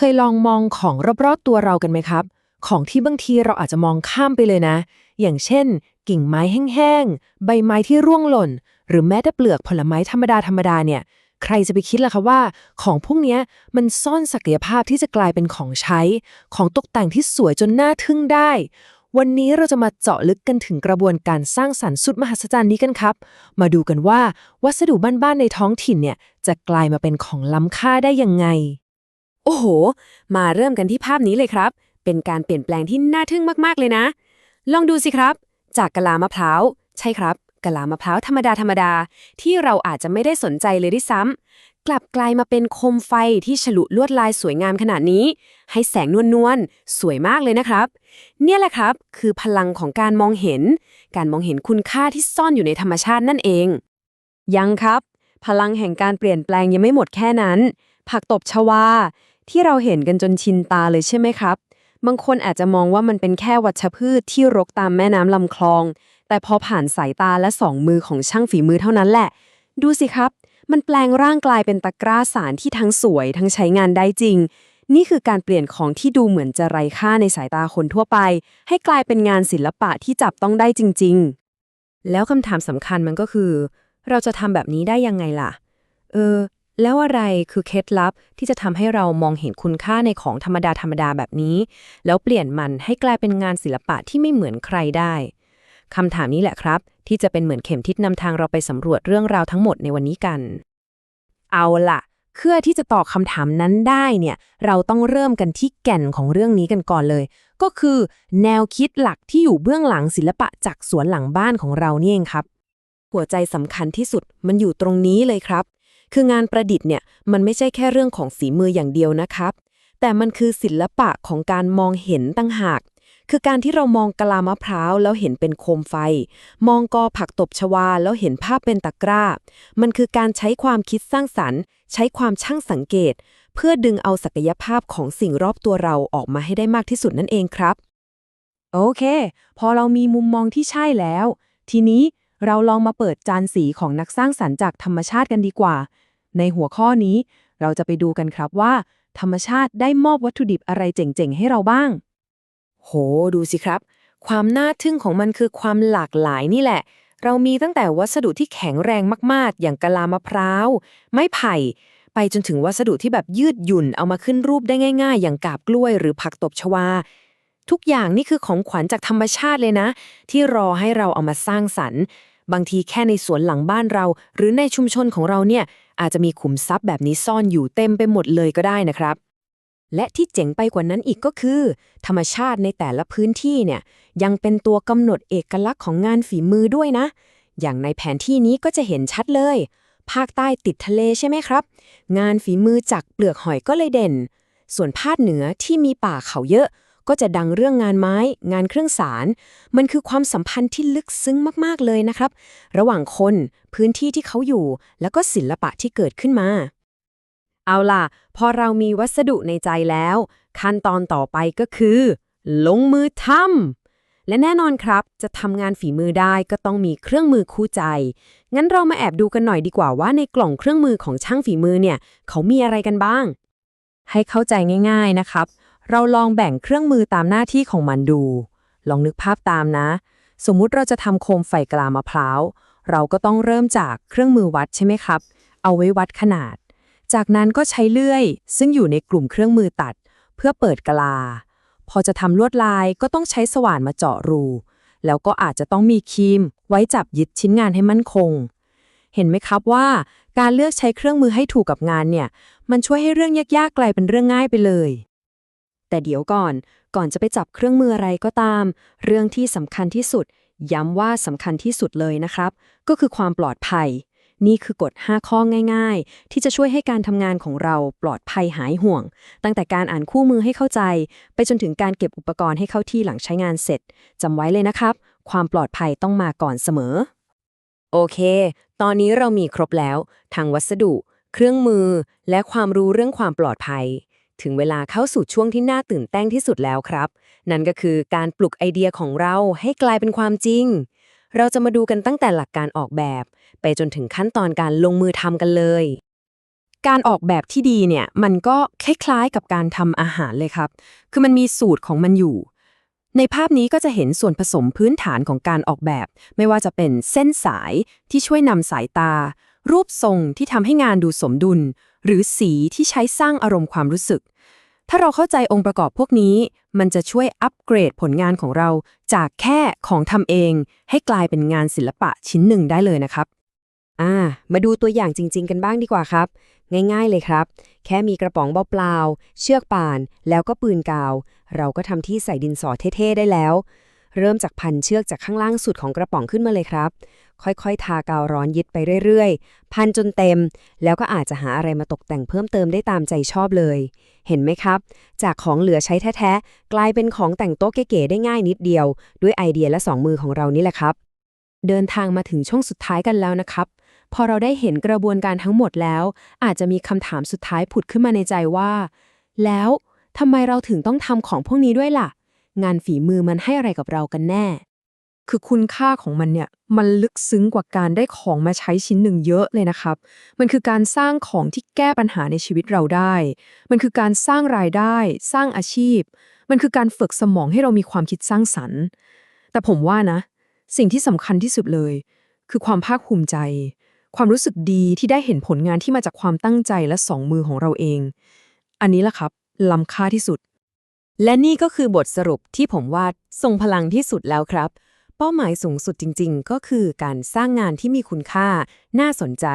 เคยลองมองของรอบๆตัวเรากันไหมครับ ของที่บางทีเราอาจจะมองข้ามไปเลยนะ อย่างเช่น กิ่งไม้แห้งๆ ใบไม้ที่ร่วงหล่น หรือแม้แต่เปลือกผลไม้ธรรมดาธรรมดาๆเนี่ย ใครจะไปคิดล่ะคะว่า ของพวกนี้มันซ่อนศักยภาพที่จะกลายเป็นของใช้ ของตกแต่งที่สวยจนน่าทึ่งได้วันนี้เราจะมาเจาะลึกกันถึงกระบวนการสร้างสรรค์สุดมหัศจรรย์นี้กันครับ มาดูกันว่าวัสดุบ้านๆในท้องถิ่นเนี่ยจะกลายมาเป็นของล้ำค่าได้ยังไง อ้โห มาเริ่มกันที่ภาพนี้เลยครับ เป็นการเปลี่ยนแปลงที่น่าทึ่งมากๆเลยนะ ลองดูสิครับ จากกะลามะพร้าว ใช่ครับกะลามะพร้าวธรรมดาธรรมดา ที่เราอาจจะไม่ได้สนใจเลยด้วยซ้ำกลับกลายมาเป็นโคมไฟที่ฉลุลวดลายสวยงามขนาดนี้ ให้แสงนวลๆ สวยมากเลยนะครับ เนี่ยแหละครับ คือพลังของการมองเห็น การมองเห็นคุณค่าที่ซ่อนอยู่ในธรรมชาตินั่นเอง ยังครับ พลังแห่งการเปลี่ยนแปลงยังไม่หมดแค่นั้น ผักตบชวา ที่เราเห็นกันจนชินตาเลยใช่ไหมครับ บางคนอาจจะมองว่ามันเป็นแค่วัชพืชที่รกตามแม่น้ำลำคลอง แต่พอผ่านสายตาและสองมือของช่างฝีมือเท่านั้นแหละ ดูสิครับ มันแปลงร่างกลายเป็นตะกร้าสารที่ทั้งสวยทั้งใช้งานได้จริง นี่คือการเปลี่ยนของที่ดูเหมือนจะไร้ค่าในสายตาคนทั่วไป ให้กลายเป็นงานศิลปะที่จับต้องได้จริง ๆ แล้วคำถามสำคัญมันก็คือ เราจะทำแบบนี้ได้ยังไงล่ะ เออ แล้วอะไรคือเคล็ดลับที่จะทำให้เรามองเห็นคุณค่าในของธรรมดาธรรมดาแบบนี้ แล้วเปลี่ยนมันให้กลายเป็นงานศิลปะที่ไม่เหมือนใครได้คำถามนี้แหละครับ ที่จะเป็นเหมือนเข็มทิศนำทางเราไปสำรวจเรื่องราวทั้งหมดในวันนี้กัน เอาล่ะเพื่อที่จะตอบคำถามนั้นได้เนี่ย เราต้องเริ่มกันที่แก่นของเรื่องนี้กันก่อนเลย ก็คือแนวคิดหลักที่อยู่เบื้องหลังศิลปะจากสวนหลังบ้านของเรานี่เองครับ หัวใจสำคัญที่สุดมันอยู่ตรงนี้เลยครับ คืองานประดิษฐ์เนี่ยมันไม่ใช่แค่เรื่องของฝีมืออย่างเดียวนะครับ แต่มันคือศิลปะของการมองเห็นตั้งหาก คือการที่เรามองกะลามะพร้าวแล้วเห็นเป็นโคมไฟ มองกอผักตบชวาแล้วเห็นภาพเป็นตะกร้า มันคือการใช้ความคิดสร้างสรรค์ ใช้ความช่างสังเกต เพื่อดึงเอาศักยภาพของสิ่งรอบตัวเราออกมาให้ได้มากที่สุดนั่นเองครับ โอเค พอเรามีมุมมองที่ใช่แล้ว ทีนี้เราลองมาเปิดจานสีของนักสร้างสรรค์จากธรรมชาติกันดีกว่า ในหัวข้อนี้ เราจะไปดูกันครับว่า ธรรมชาติได้มอบวัตถุดิบอะไรเจ๋งๆ ให้เราบ้าง โห ดูสิครับ ความน่าทึ่งของมันคือความหลากหลายนี่แหละ เรามีตั้งแต่วัสดุที่แข็งแรงมากๆ อย่างกะลามะพร้าว ไม้ไผ่ ไปจนถึงวัสดุที่แบบยืดหยุ่นเอามาขึ้นรูปได้ง่าย ๆ อย่างกาบกล้วยหรือผักตบชวาทุกอย่างนี่คือของขวัญจากธรรมชาติเลยนะ ที่รอให้เราเอามาสร้างสรรค์ บางทีแค่ในสวนหลังบ้านเรา หรือในชุมชนของเราเนี่ย อาจจะมีขุมทรัพย์แบบนี้ซ่อนอยู่เต็มไปหมดเลยก็ได้นะครับ และที่เจ๋งไปกว่านั้นอีกก็คือ ธรรมชาติในแต่ละพื้นที่เนี่ยยังเป็นตัวกำหนดเอกลักษณ์ของงานฝีมือด้วยนะ อย่างในแผนที่นี้ก็จะเห็นชัดเลย ภาคใต้ติดทะเลใช่ไหมครับ งานฝีมือจากเปลือกหอยก็เลยเด่น ส่วนภาคเหนือที่มีป่าเขาเยอะ ก็จะดังเรื่องงานไม้ งานเครื่องสาร มันคือความสัมพันธ์ที่ลึกซึ้งมากๆเลยนะครับ ระหว่างคนพื้นที่ที่เขาอยู่ แล้วก็ศิลปะที่เกิดขึ้นมา เอาล่ะ พอเรามีวัสดุในใจแล้ว ขั้นตอนต่อไปก็คือ ลงมือทำและแน่นอนครับ จะทำงานฝีมือได้ก็ต้องมีเครื่องมือคู่ใจ งั้นเรามาแอบดูกันหน่อยดีกว่าว่าในกล่องเครื่องมือของช่างฝีมือเนี่ย เขามีอะไรกันบ้าง ให้เข้าใจง่าย ๆนะครับ เราลองแบ่งเครื่องมือตามหน้าที่ของมันดู ลองนึกภาพตามนะ สมมุติเราจะทำโคมไฟกลามะพร้าว เราก็ต้องเริ่มจากเครื่องมือวัดใช่ไหมครับ เอาไว้วัดขนาด จากนั้นก็ใช้เลื่อย ซึ่งอยู่ในกลุ่มเครื่องมือตัด เพื่อเปิดกลา พอจะทำลวดลายก็ต้องใช้สว่านมาเจาะรู แล้วก็อาจจะต้องมีครีม ไว้จับยึดชิ้นงานให้มั่นคง เห็นไหมครับว่า การเลือกใช้เครื่องมือให้ถูกกับงานเนี่ย มันช่วยให้เรื่องยากๆกลายเป็นเรื่องง่ายไปเลย แต่เดี๋ยวก่อน ก่อนจะไปจับเครื่องมืออะไรก็ตาม เรื่องที่สำคัญที่สุด ย้ำว่าสำคัญที่สุดเลยนะครับ ก็คือความปลอดภัย นี่คือกฎ 5 ข้อง่าย ๆ ที่จะช่วยให้การทำงานของเราปลอดภัยหายห่วง ตั้งแต่การอ่านคู่มือให้เข้าใจ ไปจนถึงการเก็บอุปกรณ์ให้เข้าที่หลังใช้งานเสร็จจำไว้เลยนะครับ ความปลอดภัยต้องมาก่อนเสมอ โอเค ตอนนี้เรามีครบแล้ว ทั้งวัสดุ เครื่องมือ และความรู้เรื่องความปลอดภัย ถึงเวลาเข้าสู่ช่วงที่น่าตื่นเต้นที่สุดแล้วครับ นั่นก็คือการปลุกไอเดียของเราให้กลายเป็นความจริง เราจะมาดูกันตั้งแต่หลักการออกแบบ ไปจนถึงขั้นตอนการลงมือทำกันเลย การออกแบบที่ดีเนี่ยมันก็คล้ายๆกับการทำอาหารเลยครับ คือมันมีสูตรของมันอยู่ ในภาพนี้ก็จะเห็นส่วนผสมพื้นฐานของการออกแบบ ไม่ว่าจะเป็นเส้นสายที่ช่วยนำสายตา รูปทรงที่ทำให้งานดูสมดุล หรือสีที่ใช้สร้างอารมณ์ความรู้สึก ถ้าเราเข้าใจองค์ประกอบพวกนี้ มันจะช่วยอัปเกรดผลงานของเรา จากแค่ของทำเอง ให้กลายเป็นงานศิลปะชิ้นหนึ่งได้เลยนะครับอ่ามาดูตัวอย่างจริง ๆ กันบ้างดีกว่าครับ ง่ายๆเลยครับ แค่มีกระป๋องเปล่าๆเชือกป่าน แล้วก็ปืนกาว เราก็ทำที่ใส่ดินสอเท่ๆได้แล้ว เริ่มจากพันเชือกจากข้างล่างสุดของกระป๋องขึ้นมาเลยครับ ค่อยๆ ทากาวร้อนยึดไปเรื่อยๆ พันจนเต็ม แล้วก็อาจจะหาอะไรมาตกแต่งเพิ่มเติมได้ตามใจชอบเลย เห็นไหมครับ จากของเหลือใช้แท้ๆ กลายเป็นของแต่งโต๊ะเก๋ๆได้ง่ายนิดเดียว ด้วยไอเดียและสองมือของเรานี่แหละครับ เดินทางมาถึงช่วงสุดท้ายกันแล้วนะครับ พอเราได้เห็นกระบวนการทั้งหมดแล้ว อาจจะมีคำถามสุดท้ายผุดขึ้นมาในใจว่า แล้วทำไมเราถึงต้องทำของพวกนี้ด้วยล่ะ งานฝีมือมันให้อะไรกับเรากันแน่ คือคุณค่าของมันเนี่ยมันลึกซึ้งกว่าการได้ของมาใช้ชิ้นหนึ่งเยอะเลยนะครับ มันคือการสร้างของที่แก้ปัญหาในชีวิตเราได้ มันคือการสร้างรายได้ สร้างอาชีพ มันคือการฝึกสมองให้เรามีความคิดสร้างสรรค์ แต่ผมว่านะ สิ่งที่สำคัญที่สุดเลย คือความภาคภูมิใจ ความรู้สึกดีที่ได้เห็นผลงานที่มาจากความตั้งใจและสองมือของเราเอง อันนี้แหละครับล้ำค่าที่สุด และนี่ก็คือบทสรุปที่ผมว่าทรงพลังที่สุดแล้วครับ เป้าหมายสูงสุดจริง ๆ ก็คือการสร้างงานที่มีคุณค่า น่าสนใจ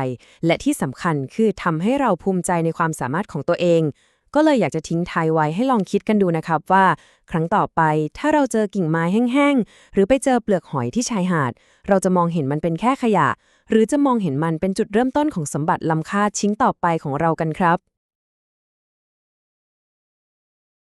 และที่สำคัญคือทำให้เราภูมิใจในความสามารถของตัวเอง ก็เลยอยากจะทิ้งทายไว้ให้ลองคิดกันดูนะครับว่า ครั้งต่อไปถ้าเราเจอกิ่งไม้แห้งๆ หรือไปเจอเปลือกหอยที่ชายหาด เราจะมองเห็นมันเป็นแค่ขยะ หรือจะมองเห็นมันเป็นจุดเริ่มต้นของสมบัติล้ำค่าชิ้นต่อไปของเรากันครับ